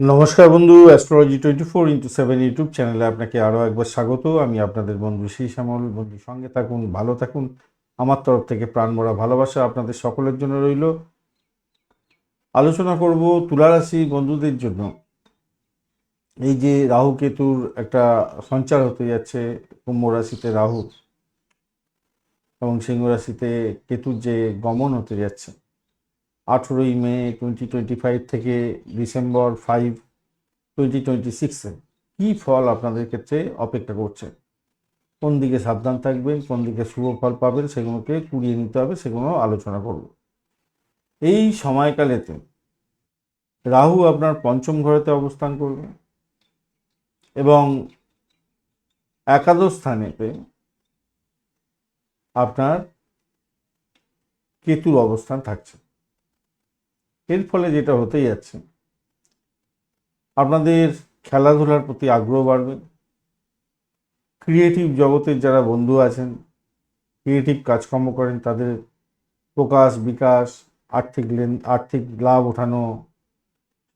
নমস্কার বন্ধু astrology twenty four into seven YouTube চ্যানেলে আপনাকে আরও একবার স্বাগত। আমি আপনাদের বন্ধু শ্রী শ্যামল। বন্ধু, সঙ্গে থাকুন, ভালো থাকুন। আমার তরফ থেকে প্রাণ ভরা ভালোবাসা আপনাদের সকলের জন্য রইল। আলোচনা করব তুলারাশি বন্ধুদের জন্য। এই যে রাহু কেতুর একটা সঞ্চার হতে যাচ্ছে কুম্ভ রাশিতে রাহু এবং সিংহ রাশিতে কেতুর যে গমন হতে যাচ্ছে। আঠেরোই মে টোয়েন্টি টোয়েন্টি ফাইভ থেকে ডিসেম্বর ফাইভ টোয়েন্টি টোয়েন্টি সিক্সে কী ফল আপনাদের ক্ষেত্রে অপেক্ষা করছে? কোন দিকে সাবধান থাকবেন, কোন দিকে শুভ ফল পাবেন সেগুলোকে কুড়িয়ে নিতে হবে, সেগুলো আলোচনা করব। এই সময়কালেতে রাহু আপনার পঞ্চম ঘরেতে অবস্থান করবে এবং একাদশ স্থানেতে আপনার কেতুর অবস্থান থাকছে। এর ফলে যেটা হতেই যাচ্ছে, আপনাদের খেলাধুলার প্রতি আগ্রহ বাড়বে ক্রিয়েটিভ জগতের যারা বন্ধু আছেন ক্রিয়েটিভ কাজকর্ম করেন, তাদের প্রকাশ, বিকাশ, আর্থিক লেন, আর্থিক লাভ ওঠানো,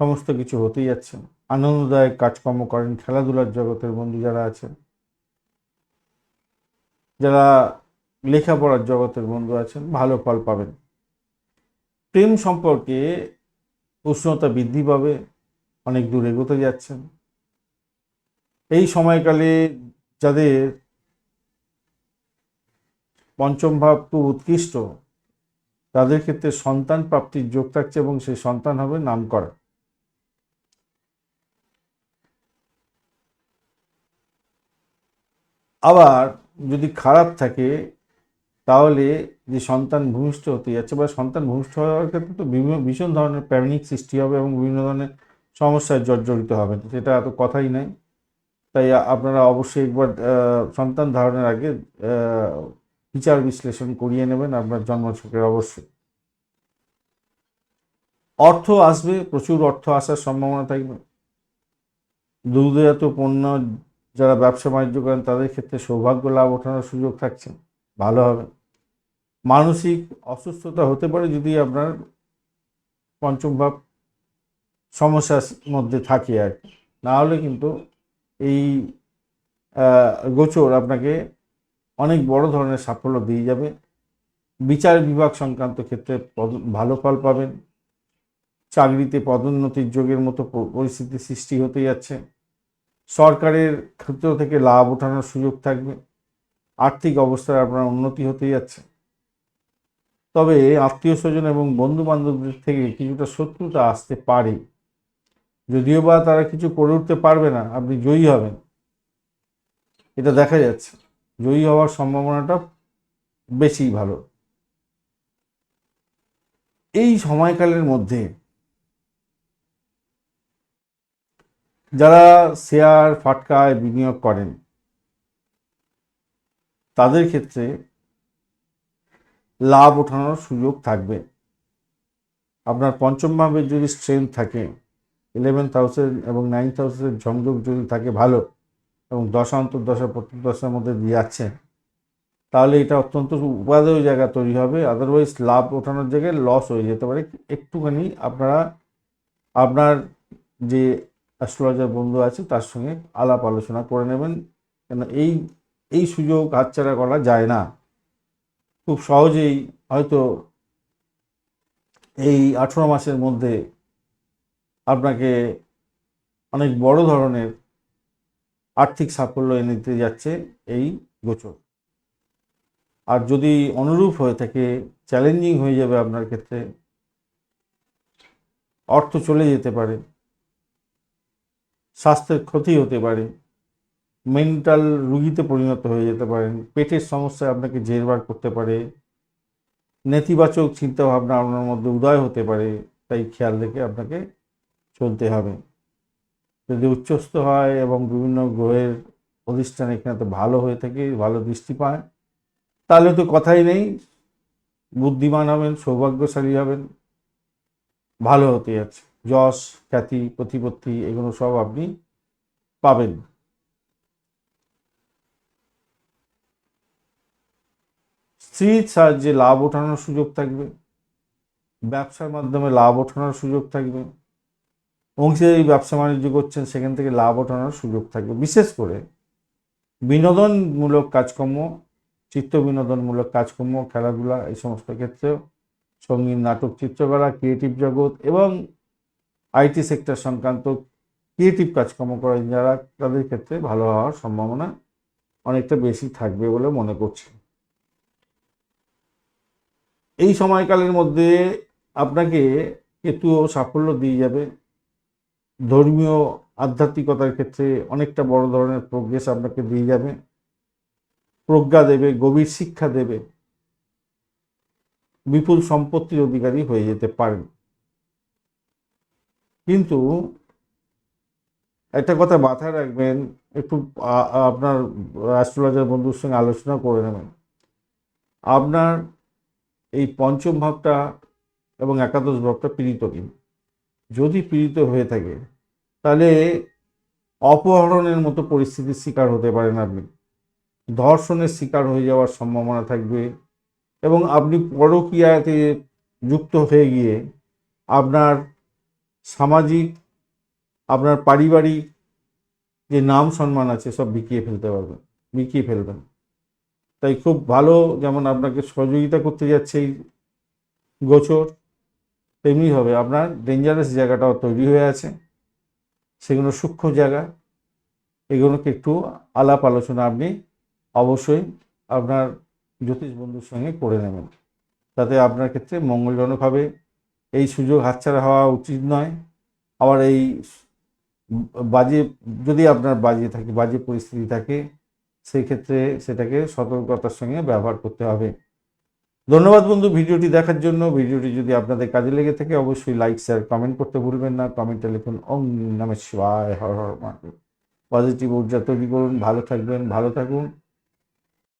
সমস্ত কিছু হতেই যাচ্ছে। আনন্দদায়ক কাজকর্ম করেন, খেলাধুলার জগতের বন্ধু যারা আছেন, যারা লেখাপড়ার জগতের বন্ধু আছেন, ভালো ফল পাবেন। প্রেম সম্পর্কে উষ্ণতা বৃদ্ধি পাবে, অনেক দূর এগোতে যাচ্ছেন। এই সময়কালে যাদের পঞ্চম ভাব খুব উৎকৃষ্ট, তাদের ক্ষেত্রে সন্তান প্রাপ্তির যোগ থাকছে এবং সেই সন্তান হবে নাম করা আবার যদি খারাপ থাকে, তাহলে যে সন্তান ভূমিষ্ঠ হতে যাচ্ছে বা সন্তান ভূমিষ্ঠ হওয়ার ক্ষেত্রে তো বিভিন্ন, ভীষণ ধরনের প্যানিক সৃষ্টি হবে এবং বিভিন্ন ধরনের সমস্যায় জর্জরিত হবে। সেটা এত কথাই নাই। তাই আপনারা অবশ্যই একবার সন্তান ধারণের আগে বিচার বিশ্লেষণ করিয়ে নেবেন আপনার জন্মছকের অবশ্যই। অর্থ আসবে, প্রচুর অর্থ আসার সম্ভাবনা থাকবে। দুগ্ধজাত পণ্য যারা ব্যবসা বাণিজ্য করেন, তাদের ক্ষেত্রে সৌভাগ্য লাভ ওঠানোর সুযোগ থাকছে। ভালো হবে। মানসিক অসুস্থতা হতে পারে যদি আপনার পঞ্চম ভাব সমস্যার মধ্যে থাকে আর না হলে কিন্তু এই গোচর আপনাকে অনেক বড় ধরনের সাফল্য দিয়ে যাবে। বিচার বিভাগ সংক্রান্ত ক্ষেত্রে ভালো ফল পাবেন। চাকরিতে পদোন্নতির যোগের মতো পরিস্থিতি সৃষ্টি হতে যাচ্ছে। সরকারের ক্ষেত্র থেকে লাভ ওঠানোর সুযোগ থাকবে। আর্থিক অবস্থায় আপনার উন্নতি হতে যাচ্ছে। তবে আত্মীয় স্বজন এবং বন্ধু বান্ধবদের থেকে কিছুটা শত্রুতা আসতে পারে। যদিও বা তারা কিছু করে উঠতে পারবে না, আপনি জয়ী হবেন। এটা দেখা যাচ্ছে। জয়ী হওয়ার সম্ভাবনাটা বেশি ভালো। এই সময়কালের মধ্যে যারা শেয়ার, ফাটকায় বিনিয়োগ করেন, তাদের ক্ষেত্রে লাভ ওঠানোর সুযোগ থাকবে। আপনার পঞ্চম ভাবের যদি স্ট্রেংথ থাকে ইলেভেন্থ হাউসের এবং নাইন্থ হাউসের সংযোগ যদি থাকে ভালো এবং দশা অন্তর্দশা প্রত্যদশার মধ্যে দিয়ে যাচ্ছে, তাহলে এটা অত্যন্ত উপাদেয় জায়গা তৈরি হবে। আদারওয়াইজ লাভ ওঠানোর জায়গায় লস হয়ে যেতে পারে। একটুখানি আপনারা, আপনার যে অ্যাস্ট্রোলজার বন্ধু আছে তার সঙ্গে আলাপ আলোচনা করে নেবেন। কেন এই এই সুযোগ হাতছাড়া করা যায় না। খুব সহজেই হয়তো এই আঠেরো মাসের মধ্যে আপনাকে অনেক বড় ধরনের আর্থিক সাফল্য এনে দিতে যাচ্ছে এই গোচর। আর যদি অনুরূপ হয়ে থাকে চ্যালেঞ্জিং হয়ে যাবে আপনার ক্ষেত্রে, অর্থ চলে যেতে পারে, স্বাস্থ্যের ক্ষতি হতে পারে মেন্টাল রুগীতে পরিণত হয়ে যেতে পারেন। পেটের সমস্যায় আপনাকে জেরবার করতে পারে। নেতিবাচক চিন্তাভাবনা আপনার মধ্যে উদয় হতে পারে, তাই খেয়াল রেখে আপনাকে চলতে হবে। যদি উচ্চস্থ হয় এবং বিভিন্ন গ্রহের অধিষ্ঠান এখানে তো ভালো হয়ে থাকে, ভালো দৃষ্টি পায়, তাহলে তো কথাই নেই। বুদ্ধিমান হবেন, সৌভাগ্যশালী হবেন, ভালো হতে যাচ্ছে। যশ, খ্যাতি, প্রতিপত্তি, এগুলো সব আপনি পাবেন। স্ত্রীর সাহায্যে লাভ ওঠানোর সুযোগ থাকবে, ব্যবসার মাধ্যমে লাভ ওঠানোর সুযোগ থাকবে অংশীদারি ব্যবসা বাণিজ্য করছেন সেখান থেকে লাভ ওঠানোর সুযোগ থাকবে। বিশেষ করে বিনোদনমূলক কাজকর্ম, চিত্ত বিনোদনমূলক কাজকর্ম, খেলাধুলা, এই সমস্ত ক্ষেত্রেও সংগীত, নাটক, চিত্রকলা, ক্রিয়েটিভ জগৎ এবং আইটি সেক্টর সংক্রান্ত ক্রিয়েটিভ কাজকর্ম করেন যারা, তাদের ক্ষেত্রে ভালো হওয়ার সম্ভাবনা অনেকটা বেশি থাকবে বলে মনে করছি। এই সময়কালের মধ্যে আপনাকে কেতুও সাফল্য দিয়ে যাবে। ধর্মীয় আধ্যাত্মিকতার ক্ষেত্রে অনেকটা বড় ধরনের প্রোগ্রেস আপনাকে দিয়ে যাবে। প্রজ্ঞা দেবে, গভীর শিক্ষা দেবে। বিপুল সম্পত্তির অধিকারী হয়ে যেতে পারেন। কিন্তু একটা কথা মাথায় রাখবেন, একটু আপনার অ্যাস্ট্রোলজার বন্ধুর সঙ্গে আলোচনা করে নেবেন। আপনার এই পঞ্চম ভাবটা এবং একাদশ ভাবটা পীড়িত কিনা যদি পীড়িত হয়ে থাকে, তাহলে অপহরণের মতো পরিস্থিতির শিকার হতে পারেন আপনি। ধর্ষণের শিকার হয়ে যাওয়ার সম্ভাবনা থাকবে এবং আপনি পরকীয়াতে যুক্ত হয়ে গিয়ে আপনার সামাজিক, আপনার পারিবারিক যে নাম সম্মান আছে সব বিকিয়ে ফেলতে পারবেন, বিকিয়ে ফেলবেন। তাই খুব ভালো যেমন আপনাকে সহযোগিতা করতে যাচ্ছে এই গোচর তেমনিভাবে আপনার ডেঞ্জারাস জায়গাটাও তৈরি হয়ে আছে। সেগুলো সূক্ষ্ম জায়গা। এগুলোকে একটু আলাপ আলোচনা আপনি অবশ্যই আপনার জ্যোতিষ বন্ধুর সঙ্গে করে নেবেন। তাতে আপনার ক্ষেত্রে মঙ্গলজনক হবে এই সুযোগ হাতছাড়া হওয়া উচিত নয়। আবার এই বাজে, যদি আপনার বাজে থাকে, বাজে পরিস্থিতি থাকে সেই ক্ষেত্রে সেটাকে সতর্কতার সঙ্গে ব্যবহার করতে হবে। ধন্যবাদ বন্ধু ভিডিওটি দেখার জন্য। ভিডিওটি যদি আপনাদের কাজে লেগে থাকে, অবশ্যই লাইক শেয়ার কমেন্ট করতে ভুলবেন না। কমেন্টে লিখুন, ওম নমঃ শিবায়, হর হর পজিটিভ ঊর্জা তৈরি করুন। ভালো থাকবেন, ভালো থাকুন।